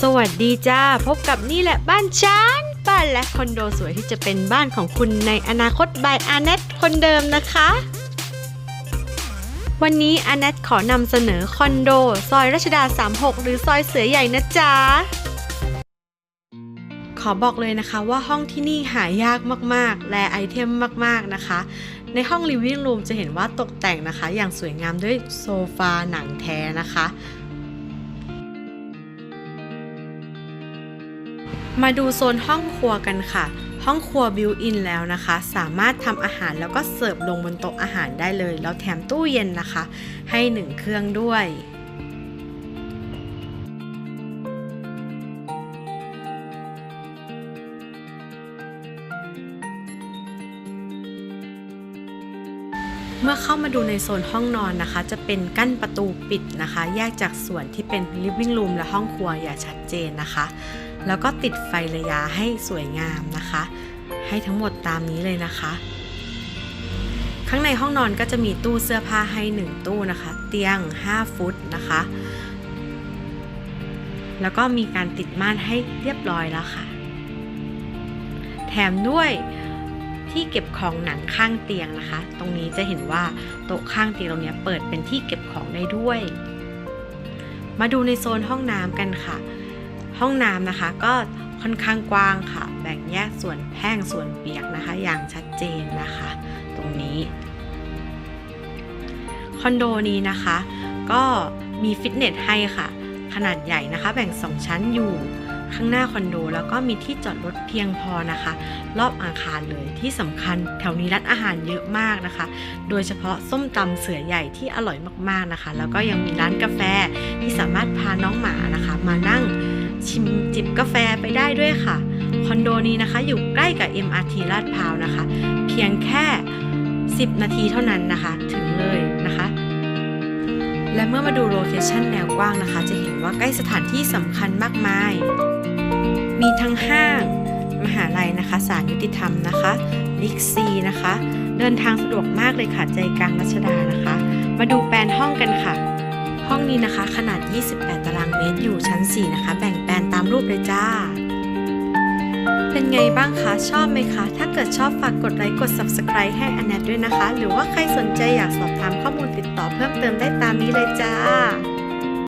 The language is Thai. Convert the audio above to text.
สวัสดีจ้า พบกับนี่แหละบ้านฉันบ้านและคอนโดสวยที่จะเป็นบ้านของคุณในอนาคตบายอาเนตคนเดิมนะคะ วันนี้อาเนตขอนำเสนอคอนโด ซอยรัชดา 36 หรือซอยเสือใหญ่นะจ๊ะขอบอกเลยนะคะว่าห้องที่นี่หายากมากๆ และไอเทมมากๆนะคะ ในห้องลิฟวิ่งรูมจะเห็นว่าตกแต่งนะคะ อย่างสวยงามด้วยโซฟาหนังแท้นะคะ มาดูโซนห้องครัวกันค่ะ ห้องครัวบิวอินแล้วนะคะ สามารถทำอาหารแล้วก็เสิร์ฟลงบนโต๊ะอาหารได้เลย แล้วแถมตู้เย็นนะคะ ให้หนึ่งเครื่องด้วยเมื่อเข้ามาดูในโซนห้องนอนนะคะ จะเป็นกั้นประตูปิดนะคะ แยกจากส่วนที่เป็น living room และห้องครัวอย่าชัดเจนนะคะ แล้วก็ติดไฟระยะให้สวยงามนะคะ ให้ทั้งหมดตามนี้เลยนะคะ ข้างในห้องนอนก็จะมีตู้เสื้อผ้าให้ 1 ตู้นะคะ เตียง 5 ฟุตนะคะ แล้วก็มีการติดม่านให้เรียบร้อยแล้วค่ะ แถมด้วยที่เก็บของหนังข้างเตียงนะคะ ตรงนี้จะเห็นว่าโต๊ะข้างเตียงตรงนี้เปิดเป็นที่เก็บของได้ด้วย มาดูในโซนห้องน้ำกันค่ะ ห้องน้ำนะคะ ก็ค่อนข้างกว้างค่ะ แบ่งแยกส่วนแห้งส่วนเปียกนะคะ อย่างชัดเจนนะคะ ตรงนี้คอนโดนี้นะคะ ก็มีฟิตเนสให้ค่ะ ขนาดใหญ่นะคะ แบ่ง 2 ชั้นอยู่ข้างหน้าคอนโด แล้วก็มีที่จอดรถเพียงพอนะคะ รอบอาคารเลยที่สำคัญแถวนี้ร้านอาหารเยอะมากนะคะ โดยเฉพาะส้มตำเสือใหญ่ที่อร่อยมากๆนะคะ แล้วก็ยังมีร้านกาแฟที่สามารถพาน้องหมานะคะ มานั่ง ชิมจิบกาแฟไปได้ด้วยค่ะ คอนโดนี้นะคะ อยู่ใกล้กับ MRT ลาดพร้าวนะคะ เพียงแค่ 10 นาทีเท่านั้นนะคะ ถึงเลยนะคะ และเมื่อมาดูโลเคชันแนวกว้างนะคะ จะเห็นว่าใกล้สถานที่สำคัญมากมาย มีทั้งห้าง มหาลัยนะคะศาลยุติธรรมนะคะบิ๊กซีนะคะ เดินทางสะดวกมากเลยค่ะใจกลางรัชดานะคะ มาดูแปลนห้องกันค่ะ ห้องนี้นะคะขนาด 28 ตารางเมตรอยู่ชั้น 4 นะคะแบ่ง รูปเลยจ้า เป็นไงบ้างคะชอบไหมคะ ถ้าเกิดชอบฝากกดไลค์กด Subscribe ให้อนแนทด้วยนะคะ หรือว่าใครสนใจอยากสอบถามข้อมูลติดต่อเพิ่มเติมได้ตามนี้เลยจ้า